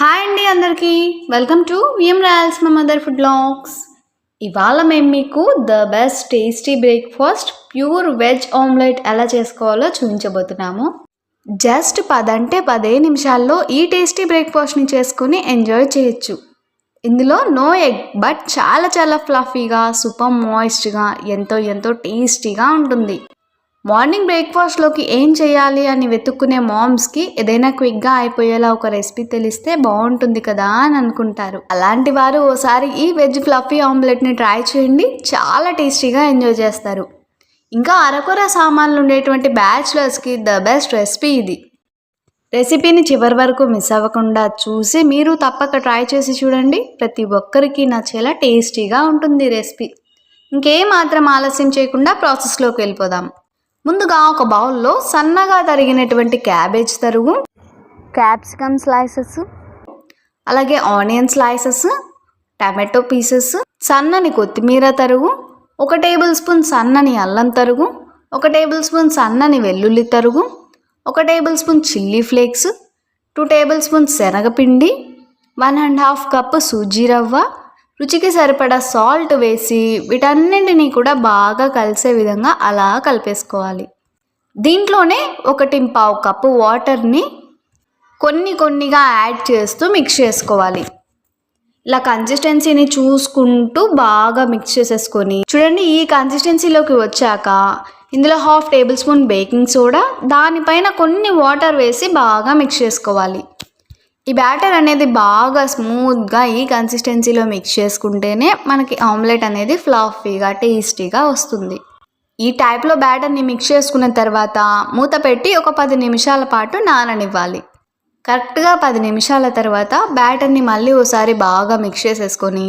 Hi అండి అందరికీ. Welcome to VM Royals మా మదర్ ఫుడ్ బ్లాగ్స్ ఇవాళ మేము మీకు the best tasty breakfast pure veg omelette ఎలా చేసుకోవాలో చూపించబోతున్నాము. జస్ట్ పదంటే పదే నిమిషాల్లో ఈ టేస్టీ బ్రేక్ఫాస్ట్ని చేసుకుని ఎంజాయ్ చేయొచ్చు. ఇందులో నో ఎగ్ బట్ చాలా చాలా ఫ్లఫీగా సూపర్ మాయిస్ట్గా ఎంతో ఎంతో టేస్టీగా ఉంటుంది. మార్నింగ్ బ్రేక్ఫాస్ట్లోకి ఏం చేయాలి అని వెతుక్కునే మామ్స్కి ఏదైనా క్విక్గా అయిపోయేలా ఒక రెసిపీ తెలిస్తే బాగుంటుంది కదా అని అనుకుంటారు. అలాంటి వారు ఓసారి ఈ వెజ్ ఫ్లఫీ ఆమ్లెట్ని ట్రై చేయండి. చాలా టేస్టీగా ఎంజాయ్ చేస్తారు. ఇంకా అరకొర సామాన్లు ఉండేటువంటి బ్యాచులర్స్కి ద బెస్ట్ రెసిపీ ఇది. రెసిపీని చివరి వరకు మిస్ అవ్వకుండా చూసి మీరు తప్పక ట్రై చేసి చూడండి. ప్రతి ఒక్కరికి నచ్చేలా టేస్టీగా ఉంటుంది రెసిపీ. ఇంకేమాత్రం ఆలస్యం చేయకుండా ప్రాసెస్లోకి వెళ్ళిపోదాం. ముందుగా ఒక బౌల్లో సన్నగా తరిగినటువంటి క్యాబేజ్ తరుగు క్యాప్సికమ్ స్లైసెస్ అలాగే ఆనియన్ స్లైసెస్ టమాటో పీసెస్ సన్నని కొత్తిమీర తరుగు ఒక టేబుల్ స్పూన్ సన్నని అల్లం తరుగు ఒక టేబుల్ స్పూన్ సన్నని వెల్లుల్లి తరుగు ఒక tablespoon chilli flakes two tablespoon శనగపిండి one and half cup sooji రవ్వ రుచికి సరిపడా సాల్ట్ వేసి వీటన్నింటినీ కూడా బాగా కలిసే విధంగా అలా కలిపేసుకోవాలి. దీంట్లోనే ఒకటి పావు కప్పు వాటర్ని కొన్ని కొన్నిగా యాడ్ చేస్తూ మిక్స్ చేసుకోవాలి. ఇలా కన్సిస్టెన్సీని చూసుకుంటూ బాగా మిక్స్ చేసేసుకొని చూడండి ఈ కన్సిస్టెన్సీలోకి వచ్చాక ఇందులో half tablespoon baking soda దానిపైన కొన్ని వాటర్ వేసి బాగా మిక్స్ చేసుకోవాలి. ఈ బ్యాటర్ అనేది బాగా స్మూత్గా ఈ కన్సిస్టెన్సీలో మిక్స్ చేసుకుంటేనే మనకి ఆమ్లెట్ అనేది ఫ్లాఫీగా టేస్టీగా వస్తుంది. ఈ టైప్లో బ్యాటర్ని మిక్స్ చేసుకున్న తర్వాత మూత పెట్టి ఒక పది నిమిషాల పాటు నాననివ్వాలి. కరెక్ట్గా పది నిమిషాల తర్వాత బ్యాటర్ని మళ్ళీ ఒకసారి బాగా మిక్స్ చేసేసుకొని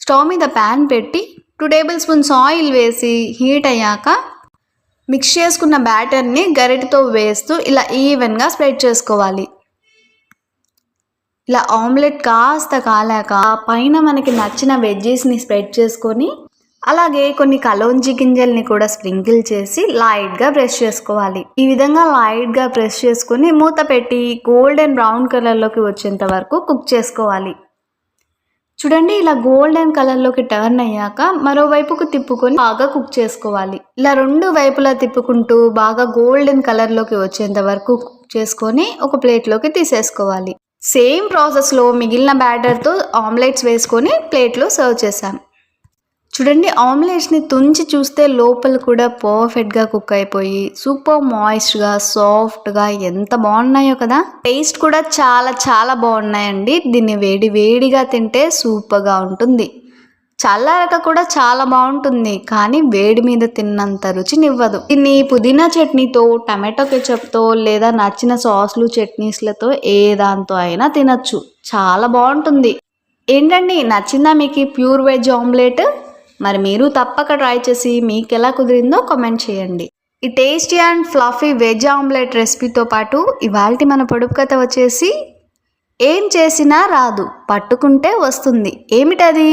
స్టవ్ మీద ప్యాన్ పెట్టి టూ టేబుల్ స్పూన్స్ ఆయిల్ వేసి హీట్ అయ్యాక మిక్స్ చేసుకున్న బ్యాటర్ని గరిటతో వేస్తూ ఇలా ఈవెన్గా స్ప్రెడ్ చేసుకోవాలి. ఇలా ఆమ్లెట్ కాస్త కాలాక పైన మనకి నచ్చిన వెజ్జెస్ని స్ప్రెడ్ చేసుకొని అలాగే కొన్ని కలోంజి గింజల్ని కూడా స్ప్రింకిల్ చేసి లైట్గా ప్రెస్ చేసుకోవాలి. ఈ విధంగా లైట్గా ప్రెస్ చేసుకొని మూత పెట్టి గోల్డెన్ బ్రౌన్ కలర్లోకి వచ్చేంత వరకు కుక్ చేసుకోవాలి. చూడండి ఇలా గోల్డెన్ కలర్లోకి టర్న్ అయ్యాక మరోవైపుకు తిప్పుకొని బాగా కుక్ చేసుకోవాలి. ఇలా రెండు వైపులా తిప్పుకుంటూ బాగా గోల్డెన్ కలర్లోకి వచ్చేంత వరకు కుక్ చేసుకొని ఒక ప్లేట్లోకి తీసేసుకోవాలి. సేమ్ ప్రాసెస్లో మిగిలిన బ్యాటర్తో ఆమ్లెట్స్ వేసుకొని ప్లేట్లో సర్వ్ చేశాం. చూడండి ఆమ్లెట్స్ని తుంచి చూస్తే లోపల కూడా పర్ఫెక్ట్గా కుక్ అయిపోయి సూపర్ మాయిస్ట్గా సాఫ్ట్గా ఎంత బాగున్నాయో కదా! టేస్ట్ కూడా చాలా చాలా బాగున్నాయండి. దీన్ని వేడి వేడిగా తింటే సూపర్గా ఉంటుంది. చల్లారక కూడా చాలా బాగుంటుంది కానీ వేడి మీద తిన్నంత రుచినివ్వదు. దీన్ని పుదీనా చట్నీతో టమాటో కెచప్తో లేదా నచ్చిన సాస్లు చట్నీస్లతో ఏ దాంతో అయినా తినచ్చు. చాలా బాగుంటుంది. ఏంటండి నచ్చిందా మీకు ప్యూర్ వెజ్ ఆమ్లెట్? మరి మీరు తప్పక ట్రై చేసి మీకు ఎలా కుదిరిందో కామెంట్ చేయండి. ఈ tasty and fluffy veg omelette రెసిపీతో పాటు ఇవాళ మన పొడుపు కథ వచ్చేసి ఏం చేసినా రాదు పట్టుకుంటే వస్తుంది. ఏమిటది?